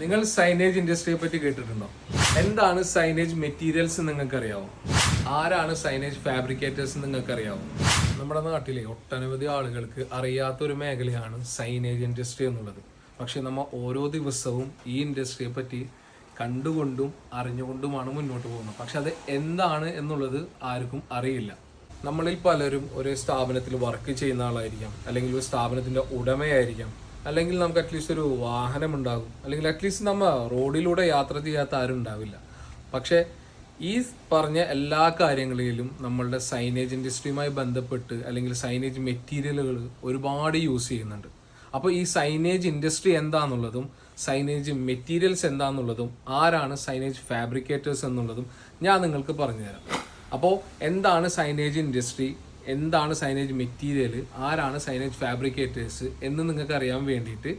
നിങ്ങൾ സൈനേജ് ഇൻഡസ്ട്രിയെ പറ്റി കേട്ടിട്ടുണ്ടോ? എന്താണ് സൈനേജ് മെറ്റീരിയൽസ് നിങ്ങൾക്ക് അറിയാമോ ആരാണ് സൈനേജ് ഫാബ്രിക്കേറ്റേഴ്സ് നിങ്ങൾക്ക് അറിയാമോ നമ്മുടെ നാട്ടിലെ ഒട്ടനവധി ആളുകൾക്ക് അറിയാത്തൊരു മേഖലയാണ് സൈനേജ് ഇൻഡസ്ട്രി എന്നുള്ളത്. പക്ഷേ നമ്മൾ ഓരോ ദിവസവും ഈ ഇൻഡസ്ട്രിയെ പറ്റി കണ്ടുകൊണ്ടും അറിഞ്ഞുകൊണ്ടുമാണ് മുന്നോട്ട് പോകുന്നത്. പക്ഷെ അത് എന്താണ് എന്നുള്ളത് ആർക്കും അറിയില്ല. നമ്മളിൽ പലരും ഒരു സ്ഥാപനത്തിൽ വർക്ക് ചെയ്യുന്ന ആളായിരിക്കാം അല്ലെങ്കിൽ ഒരു സ്ഥാപനത്തിന്റെ ഉടമയായിരിക്കാം. അല്ലെങ്കിൽ നമുക്ക് അറ്റ്ലീസ്റ്റ് ഒരു വാഹനം ഉണ്ടാകും അല്ലെങ്കിൽ അറ്റ്ലീസ്റ്റ് നമ്മൾ റോഡിലൂടെ യാത്ര ചെയ്യാത്ത ആരും ഉണ്ടാവില്ല. പക്ഷേ ഈ പറഞ്ഞ എല്ലാ കാര്യങ്ങളിലും നമ്മളുടെ സൈനേജ് ഇൻഡസ്ട്രിയുമായി ബന്ധപ്പെട്ട് അല്ലെങ്കിൽ സൈനേജ് മെറ്റീരിയലുകൾ ഒരുപാട് യൂസ് ചെയ്യുന്നുണ്ട്. അപ്പോൾ ഈ സൈനേജ് ഇൻഡസ്ട്രി എന്താണെന്നുള്ളതും സൈനേജ് മെറ്റീരിയൽസ് എന്താണെന്നുള്ളതും ആരാണ് സൈനേജ് ഫാബ്രിക്കേറ്റേഴ്സ് എന്നുള്ളതും ഞാൻ നിങ്ങൾക്ക് പറഞ്ഞുതരാം. അപ്പോൾ എന്താണ് സൈനേജ് ഇൻഡസ്ട്രി എന്താണ് സൈനേജ് മെറ്റീരിയൽ ആരാണ് സൈനേജ് ഫാബ്രിക്കേറ്റേഴ്സ് എന്ന് നിങ്ങൾക്ക് അറിയാൻ വേണ്ടിയിട്ട്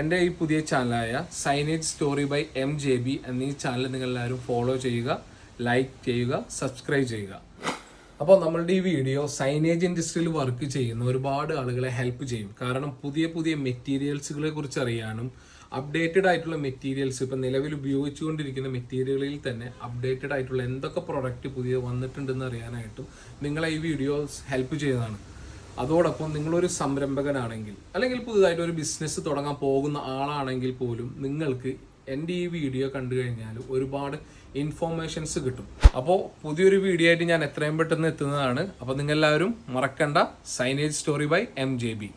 എന്റെ ഈ പുതിയ ചാനലായ signage story by M J B എന്നീ ചാനൽ നിങ്ങളെല്ലാവരും ഫോളോ ചെയ്യുക ലൈക്ക് ചെയ്യുക സബ്സ്ക്രൈബ് ചെയ്യുക. അപ്പോൾ നമ്മളുടെ ഈ വീഡിയോ സൈനേജ് ഇൻഡസ്ട്രിയിൽ വർക്ക് ചെയ്യുന്ന ഒരുപാട് ആളുകളെ ഹെൽപ്പ് ചെയ്യും. കാരണം പുതിയ പുതിയ മെറ്റീരിയൽസുകളെ കുറിച്ച് അറിയാനും അപ്ഡേറ്റഡ് ആയിട്ടുള്ള മെറ്റീരിയൽസ് ഇപ്പം നിലവിൽ ഉപയോഗിച്ചുകൊണ്ടിരിക്കുന്ന മെറ്റീരിയലിൽ തന്നെ അപ്ഡേറ്റഡ് ആയിട്ടുള്ള എന്തൊക്കെ പ്രൊഡക്റ്റ് പുതിയ വന്നിട്ടുണ്ടെന്ന് അറിയാനായിട്ടും നിങ്ങളെ ഈ വീഡിയോസ് ഹെൽപ്പ് ചെയ്യുന്നതാണ്. അതോടൊപ്പം നിങ്ങളൊരു സംരംഭകനാണെങ്കിൽ അല്ലെങ്കിൽ പുതുതായിട്ട് ഒരു ബിസിനസ് തുടങ്ങാൻ പോകുന്ന ആളാണെങ്കിൽ പോലും നിങ്ങൾക്ക് എന്റെ ഈ വീഡിയോ കണ്ടു കഴിഞ്ഞാൽ ഒരുപാട് ഇൻഫോർമേഷൻസ് കിട്ടും. അപ്പോൾ പുതിയൊരു വീഡിയോ ആയിട്ട് ഞാൻ എത്രയും പെട്ടെന്ന് എത്തുന്നതാണ്. അപ്പോൾ നിങ്ങളെല്ലാവരും മറക്കണ്ട. Signage story by M J B